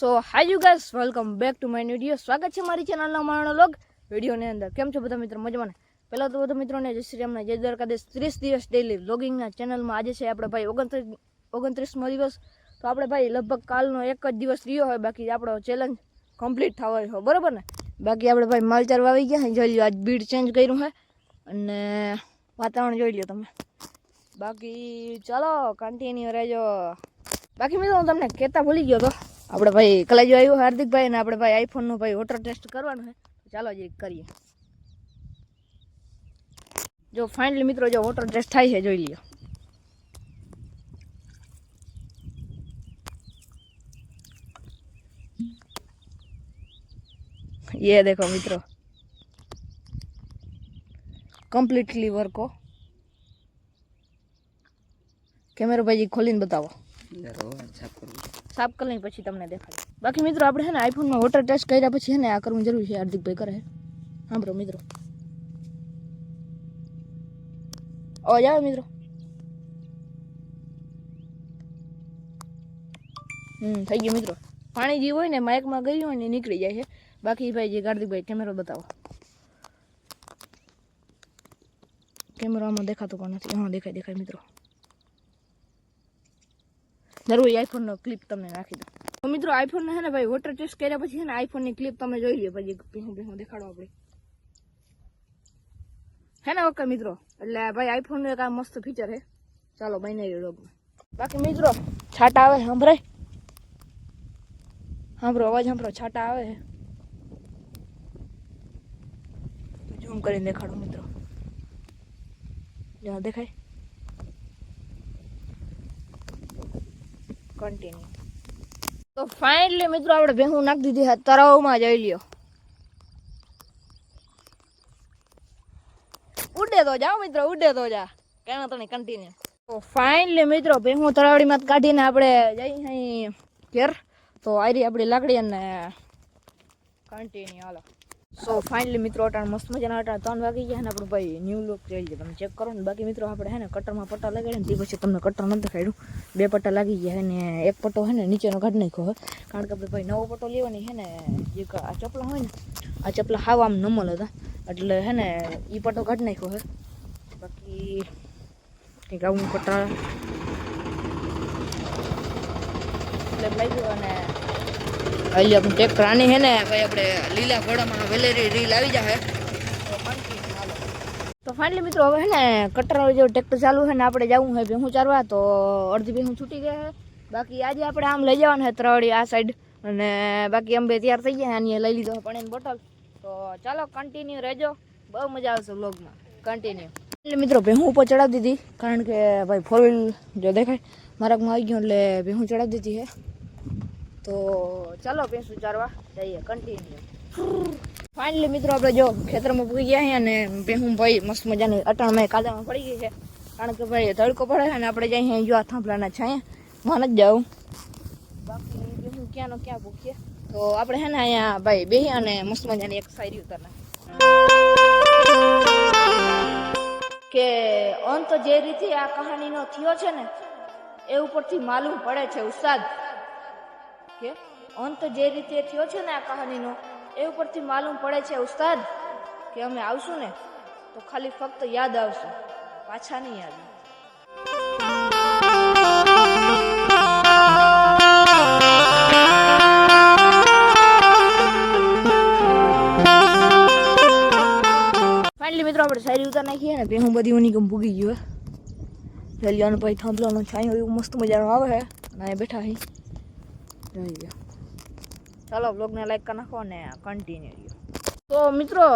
so hi you guys welcome back to my video સ્વાગત છે મારી ચેનલના મારાનો લોગ વિડીયોની અંદર કેમ છો બધા મિત્રો મજામાં પહેલાં તો બધા મિત્રોને જય શ્રી રામના જય દ્વારકાદેશ ત્રીસ દિવસ ડેલી વ્લોગિંગના ચેનલમાં આજે છે આપણે ભાઈ ઓગણત્રીસ ઓગણત્રીસમો દિવસ તો આપણે ભાઈ લગભગ કાલનો એક જ દિવસ રહ્યો હોય બાકી આપણો ચેલેન્જ કમ્પ્લીટ થવો હોય બરાબર ને બાકી આપણે ભાઈ માલ ચારવા આવી ગયા જોઈ લો આજ બીડ ચેન્જ કર્યું છે અને વાતાવરણ જોઈ લો તમે બાકી ચાલો કન્ટિન્યુ રહેજો બાકી મિત્રો હું તમને કહેતા ભૂલી ગયો તો આપડા ભાઈ કલાજી આવ્યો હાર્દિક ભાઈ ને આપડે ભાઈ આઈફોન નો ભાઈ વોટર ટેસ્ટ કરવાનો છે તો ચાલો આજે કરીએ જો ફાઈનલ મિત્રો જો વોટર ટેસ્ટ થાય છે જોઈ લ્યો યે દેખો મિત્રો કમ્પ્લીટલી ભરકો કેમેરો ભાઈજી ખોલીને બતાવો સાફ કરી લઈ પછી તમને દેખાડે બાકી મિત્રો આપણે હે ને આઈફોનમાં વોટર ટેસ્ટ કર્યા પછી હે ને આ કરવું જરૂરી છે હાર્દિકભાઈ કરે સાંભળો મિત્રો અવાજ આવે મિત્રો હમ થઈ ગયું મિત્રો પાણી જે હોય ને માઇકમાં ગયું હોય ને નીકળી જાય છે બાકી ભાઈ જે હાર્દિકભાઈ કેમેરો બતાવો કેમેરામાં દેખાતો પણ નથી હા દેખાય દેખાય મિત્રો दरु आईफोन नो क्लिप तुमने राखी दो तो मित्रों आईफोन ना है ना भाई वाटर टेस्ट करया पछि ना आईफोन ने क्लिप तुमने જોઈ લે પછી હું હું દેખાડું આપણે હેના ઓકે મિત્રો એટલે ભાઈ આઈફોન નો એક આ મસ્ત ફીચર હે ચાલો બૈના લોકો બાકી મિત્રો છાટા આવે હમરાય હમરો અવાજ હમરો છાટા આવે તો જો હું કરીને દેખાડું મિત્રો યાર દેખાય કન્ટિન્યુ તો ફાઇનલી મિત્રો આપણે ભેહું નાખી દીધી છે તળાવમાં જઈ લ્યો ઉડે તો જાઓ મિત્રો ઉડે તો જા કેણા તને કન્ટિન્યુ તો ફાઇનલી મિત્રો ભેહું તળાવડીમાં કાઢીને આપણે જઈ અહીં ઘેર તો આરી આપણી લાકડી અને કન્ટિન્યુ હાલો સો ફાઇનલી મિત્રો અટાણ મસ્ત મજાના અટાણ ત્રણ વાગી ગયા ને આપણું ભાઈ ન્યૂ લુક જોઈ ગયા તમે ચેક કરો ને બાકી મિત્રો આપણે હે ને કટરમાં પટ્ટા ને તે પછી તમને કટર નથી દેખાડ્યું બે પટ્ટા લાગી ગયા ને એક પટ્ટો હે ને નીચેનો કાઢી નાખ્યો હોય કારણ કે ભાઈ નવો પટ્ટો લેવાની હે ને જે આ ચપલા હોય ને આ ચપલા હાવ આમ નમલ હતા એટલે હે ને એ પટ્ટો કાઢી નાખ્યો હે બાકી કંઈક આવું પટ્ટા એટલે લઈ ગયો અને અલી આપણે ટ્રેક્ટર આની છે ને કે આપણે લીલા પડામાં વેલેરી રીલ આવી જ છે તો ફાઇનલી મિત્રો હવે ને કટરો જો ટ્રેક્ટર ચાલુ છે ને આપણે જવું છે ભઈ હું ચારવા તો અડધી ભઈ હું છૂટી ગયે છે બાકી આજે આપણે આમ લઈ જવાનું છે ત્રવાડી આ સાઈડ અને બાકી અંબે તૈયાર થઈ ગયા છે અહીંયા લઈ લીધો પણ એન બોટલ તો ચાલો કન્ટિન્યુ રહેજો બહુ મજા આવશે વ્લોગમાં કન્ટિન્યુ એટલે મિત્રો ભઈ હું ઉપર ચડાવી દીધી કારણ કે ભાઈ ફોર wheel જો દેખાય માર્ગમાં આવી ગયો એટલે ભઈ હું ચડાવી દીધી હે તો ચાલો ભેંસ ઉચારવા જઈએ કન્ટિન્યુ ફાઇનલી મિત્રો આપણે જો ખેતરમાં પૂકી ગયા છીએ અને ભેહું ભાઈ મસ્ત મજાની અટાણમાં કાદામાં પડી ગઈ છે કારણ કે ભાઈ તડકો પડે અને આપણે જઈએ અહીં જો આ થાંભલાના છાંયા મને જ જાઉં બાકી ભેહું ક્યાંનો ક્યાં ભૂકીએ તો આપણે છે ને અહીંયા ભાઈ બેહી અને મસ્ત મજાની એક સાયરી ઉતરના કે અંત જે રીતે આ કહાનીનો થયો છે ને એ ઉપરથી માલુમ પડે છે ઉસ્તાદ કે અંત જે રીતે થયો છે ને આ કહાનીનો એ ઉપરથી માલુમ પડે છે ઉસ્તાદ કે અમે આવશું ને તો ખાલી ફક્ત યાદ આવશું પાછા નહીં યાદ ફાઇનલી મિત્રો આપણે સારી ઉતાર નાખીએ ને બે હું બધી ઉનિકમ ભૂગી ગયો રેલિયાનો ભાઈ થાંભલાનો છાંયો એવું મસ્ત મજાનો આવે છે અને બેઠા અહીં चलो ब्लॉग ने लाइक करना ने कंटिन्यू तो मित्रों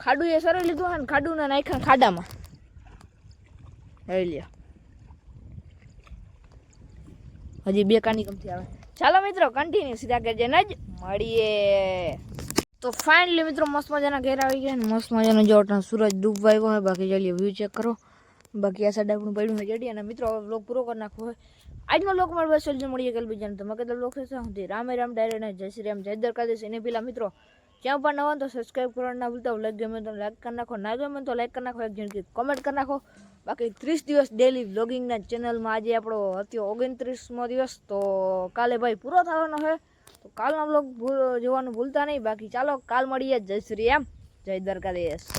खाडू ये सर लीधु है खाडू ने नाखा खाडा में हजी बेकानी कम थी चलो मित्रों कंटिन्यू सीधा करजे नज मड़िए तो फाइनली मित्रों मस्त मजा घेर आ गया मस्त मजा जो सूरज डूबवा गया है बाकी चलिए व्यू चेक करो बाकी आ साइड पड़ू ने चढ़िया मित्रों ब्लॉग पूरा करना है આજનો લોકમાં બસ જ મળીએ કાલ બીજાને તો મગજ લોક સુધી રામે રામ ડાયરેક્ટ જય શ્રી રામ જય દેશ એને પેલા મિત્રો ક્યાં પણ નવા તો સબસ્ક્રાઈબ કરવાનું ના ભૂલતા લાઈક ગમે તો લાઈક કરી નાખો ના ગમે તો લાઈક કરી નાખો એક જણકી કોમેન્ટ કરી નાખો બાકી ત્રીસ દિવસ ડેલી બ્લોગિંગના ચેનલમાં આજે આપણો હતો ઓગણત્રીસમો દિવસ તો કાલે ભાઈ પૂરો થવાનો છે તો કાલનો વ્લોગ જોવાનું ભૂલતા નહીં બાકી ચાલો કાલ મળીએ જય શ્રી એમ જય દરકાદેશ